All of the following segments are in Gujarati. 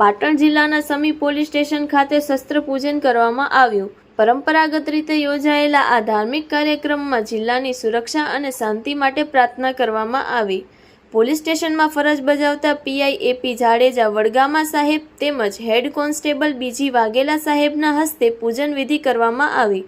પાટણ જિલ્લાના સમી પોલીસ સ્ટેશન ખાતે શસ્ત્ર પૂજન કરવામાં આવ્યું. પરંપરાગત રીતે યોજાયેલા આ ધાર્મિક કાર્યક્રમમાં જિલ્લાની સુરક્ષા અને શાંતિ માટે પ્રાર્થના કરવામાં આવી. પોલીસ સ્ટેશનમાં ફરજ બજાવતા પીઆઈ એપી જાડેજા, વડગામા સાહેબ તેમજ હેડ કોન્સ્ટેબલ બીજી વાઘેલા સાહેબના હસ્તે પૂજન વિધિ કરવામાં આવી.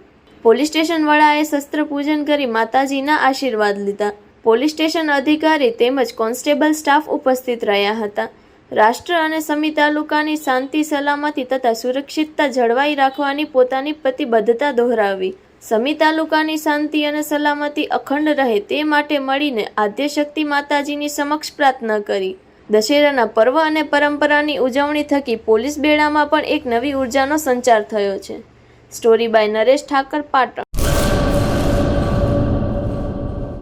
પોલીસ સ્ટેશન વડાએ શસ્ત્ર પૂજન કરી માતાજીના આશીર્વાદ લીધા. પોલીસ સ્ટેશન અધિકારી તેમજ કોન્સ્ટેબલ સ્ટાફ ઉપસ્થિત રહ્યા હતા. રાષ્ટ્ર અને સમી તાલુકાની શાંતિ, સલામતી તથા સુરક્ષિતતા જળવાઈ રાખવાની પોતાની પ્રતિબદ્ધતા દોહરાવી. સમી તાલુકાની શાંતિ અને સલામતી અખંડ રહે તે માટે મળીને આદ્યશક્તિ માતાજીની સમક્ષ પ્રાર્થના કરી. દશેરાના પર્વ અને પરંપરાની ઉજવણી થકી પોલીસ બેડામાં પણ એક નવી ઉર્જાનો સંચાર થયો છે. Story by Naresh Thakar, Patan.